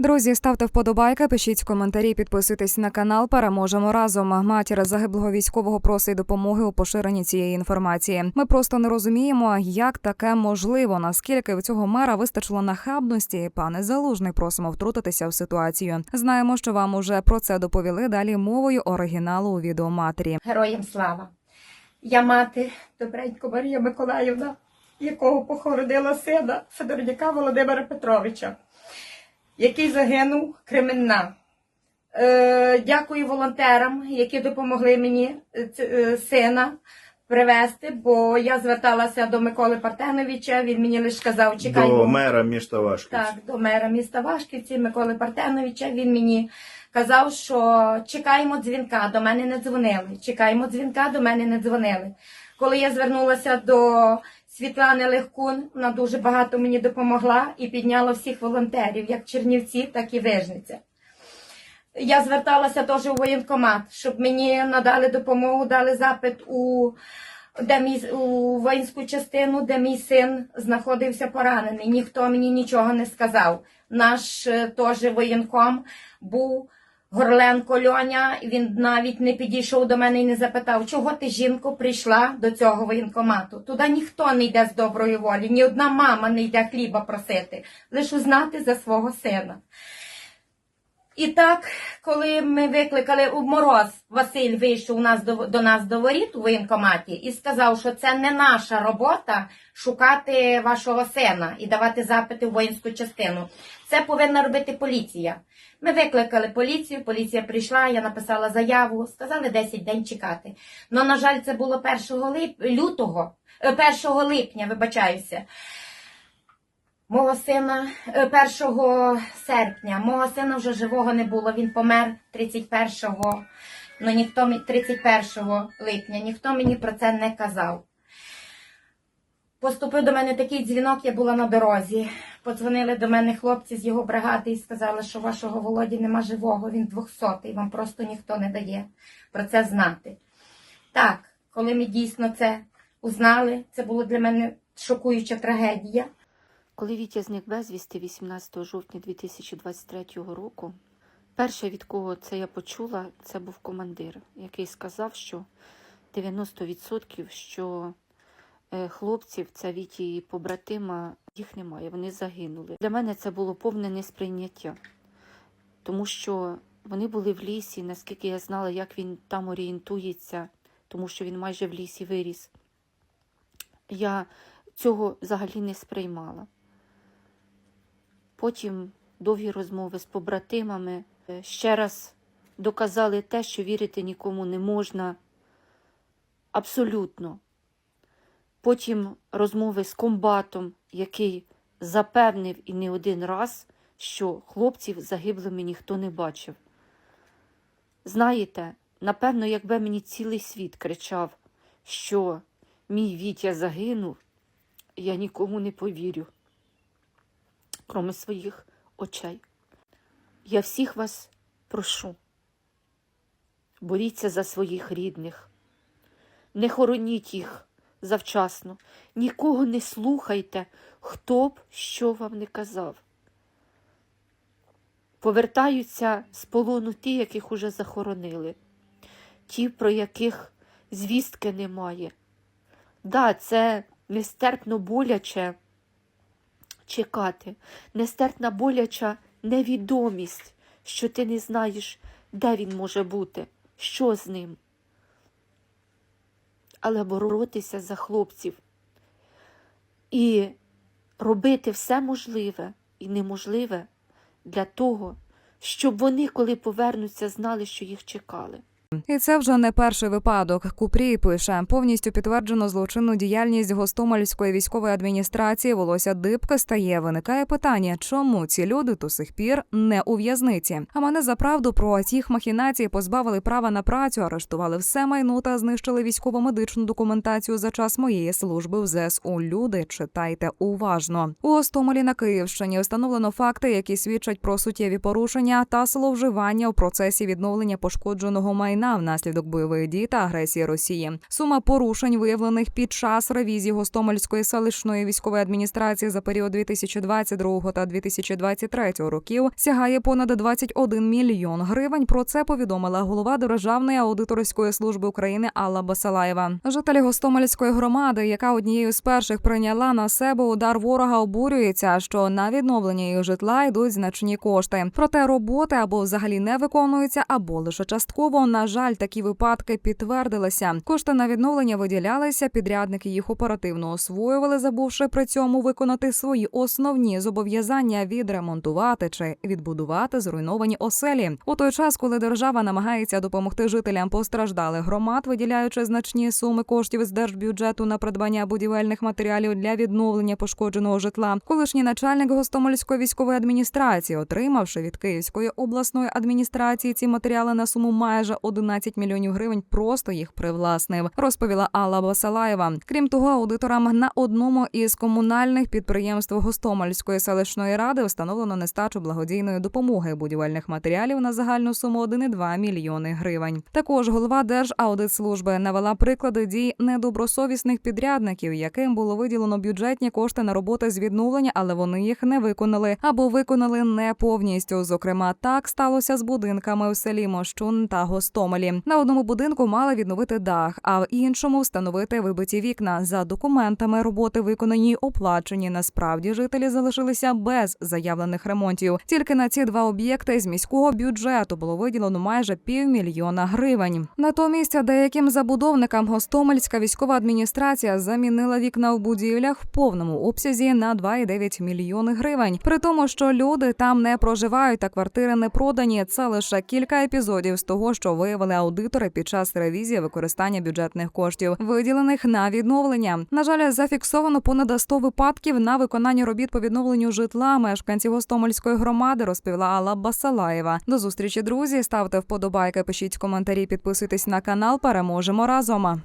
Друзі, ставте вподобайки, пишіть коментарі, підписуйтесь на канал. Переможемо разом. Матір загиблого військового просить допомоги у поширенні цієї інформації. Ми просто не розуміємо, як таке можливо. Наскільки в цього мера вистачило нахабності. Пане залужний, просимо втрутитися в ситуацію. Знаємо, що вам уже про це доповіли. Далі мовою оригіналу у відео матері. Героям слава. Я мати добренько Марія Миколаївна, якого похоронила сина Федорняка Володимира Петровича, який загинув Кременна. Е, дякую волонтерам, які допомогли мені е, е, сина привезти, бо я зверталася до Миколи Партеновича, він мені лише сказав, чекай. До мера міста Вашківці. так, до мера міста Вашківці Миколи Партеновича. Він мені казав, що чекаємо дзвінка, до мене не дзвонили. Чекаємо дзвінка, до мене не дзвонили. Коли я звернулася до Світлани Легкун, вона дуже багато мені допомогла і підняла всіх волонтерів, як Чернівці, так і Вижниця. Я зверталася теж у воєнкомат, щоб мені надали допомогу, дали запит у, де мій, у воїнську частину, де мій син знаходився поранений. Ніхто мені нічого не сказав. Наш е, теж воєнком був Горленко Льоня, він навіть не підійшов до мене і не запитав, чого ти, жінко, прийшла до цього воєнкомату. Туди ніхто не йде з доброї волі, ні одна мама не йде хліба просити, лише узнати за свого сина. І так, коли ми викликали у мороз, Василь вийшов у нас до, до нас до воріт у воєнкоматі і сказав, що це не наша робота шукати вашого сина і давати запити в воїнську частину. Це повинна робити поліція. Ми викликали поліцію, поліція прийшла, я написала заяву, сказали 10 день чекати. Ну, на жаль, це було 1 лип... лютого, е, 1 липня, вибачаюся. Мого сина е, 1 серпня, мого сина вже живого не було. Він помер 31-го, ну ніхто 31 липня, ніхто мені про це не казав. Поступив до мене такий дзвінок, я була на дорозі. Подзвонили до мене хлопці з його бригади і сказали, що вашого Володі нема живого, він 200-й, вам просто ніхто не дає про це знати. Так, коли ми дійсно це узнали, це було для мене шокуюча трагедія. Коли Вітя зник безвісти 18 жовтня 2023 року, перше, від кого це я почула, це був командир, який сказав, що 90% що е, хлопців, це Віті і побратима, їх немає, вони загинули. Для мене це було повне несприйняття, тому що вони були в лісі, наскільки я знала, як він там орієнтується, тому що він майже в лісі виріс. Я цього взагалі не сприймала. Потім довгі розмови з побратимами е, ще раз доказали те, що вірити нікому не можна. Абсолютно. Потім розмови з комбатом, який запевнив і не один раз, що хлопців загиблими ніхто не бачив. Знаєте, напевно, якби мені цілий світ кричав, що мій Вітя загинув, я нікому не повірю кроме своїх очей. Я всіх вас прошу, боріться за своїх рідних, не хороніть їх завчасно, нікого не слухайте, хто б що вам не казав. Повертаються з полону ті, яких уже захоронили, ті, про яких звістки немає. Да, це нестерпно боляче чекати, нестерпна боляча невідомість, що ти не знаєш, де він може бути, що з ним. Але боротися за хлопців і робити все можливе і неможливе для того, щоб вони, коли повернуться, знали, що їх чекали. І це вже не перший випадок. Купрій пише повністю підтверджено злочинну діяльність Гостомельської військової адміністрації. Волосся дибки стає. Виникає питання, чому ці люди до сих пір не у в'язниці. А мене за правду про тіх махінацій позбавили права на працю, арештували все майно та знищили військово-медичну документацію за час моєї служби в ЗСУ. Люди читайте уважно. У Гостомелі на Київщині встановлено факти, які свідчать про суттєві порушення та зловживання у процесі відновлення пошкодженого майна майна внаслідок бойових дій та агресії Росії. Сума порушень, виявлених під час ревізії Гостомельської селищної військової адміністрації за період 2022 та 2023 років, сягає понад 21 мільйон гривень. Про це повідомила голова Державної аудиторської служби України Алла Басалаєва. Жителі Гостомельської громади, яка однією з перших прийняла на себе удар ворога, обурюється, що на відновлення їх житла йдуть значні кошти. Проте роботи або взагалі не виконуються, або лише частково. На жаль, такі випадки підтвердилися. Кошти на відновлення виділялися. Підрядники їх оперативно освоювали, забувши при цьому виконати свої основні зобов'язання відремонтувати чи відбудувати зруйновані оселі. У той час, коли держава намагається допомогти жителям постраждалих громад, виділяючи значні суми коштів з держбюджету на придбання будівельних матеріалів для відновлення пошкодженого житла, колишній начальник Гостомельської військової адміністрації, отримавши від Київської обласної адміністрації ці матеріали на суму майже 11 мільйонів гривень, просто їх привласнив, розповіла Алла Басалаєва. Крім того, аудиторам на одному із комунальних підприємств Гостомельської селищної ради встановлено нестачу благодійної допомоги будівельних матеріалів на загальну суму 1,2 мільйони гривень. Також голова Держаудитслужби навела приклади дій недобросовісних підрядників, яким було виділено бюджетні кошти на роботи з відновлення, але вони їх не виконали або виконали не повністю. Зокрема, так сталося з будинками в селі Мощун та Гостомелі. На одному будинку мали відновити дах, а в іншому встановити вибиті вікна. За документами роботи виконані оплачені. Насправді жителі залишилися без заявлених ремонтів. Тільки на ці два об'єкти з міського бюджету було виділено майже півмільйона гривень. Натомість деяким забудовникам Гостомельська військова адміністрація замінила вікна в будівлях в повному обсязі на 2,9 мільйони гривень. При тому, що люди там не проживають та квартири не продані. Це лише кілька епізодів з того, що виявили аудитори під час ревізії використання бюджетних коштів, виділених на відновлення. На жаль, зафіксовано понад 100 випадків на виконання робіт по відновленню житла мешканців Гостомельської громади, розповіла Алла Басалаєва. До зустрічі, друзі. Ставте вподобайки, пишіть коментарі, підписуйтесь на канал. Переможемо разом.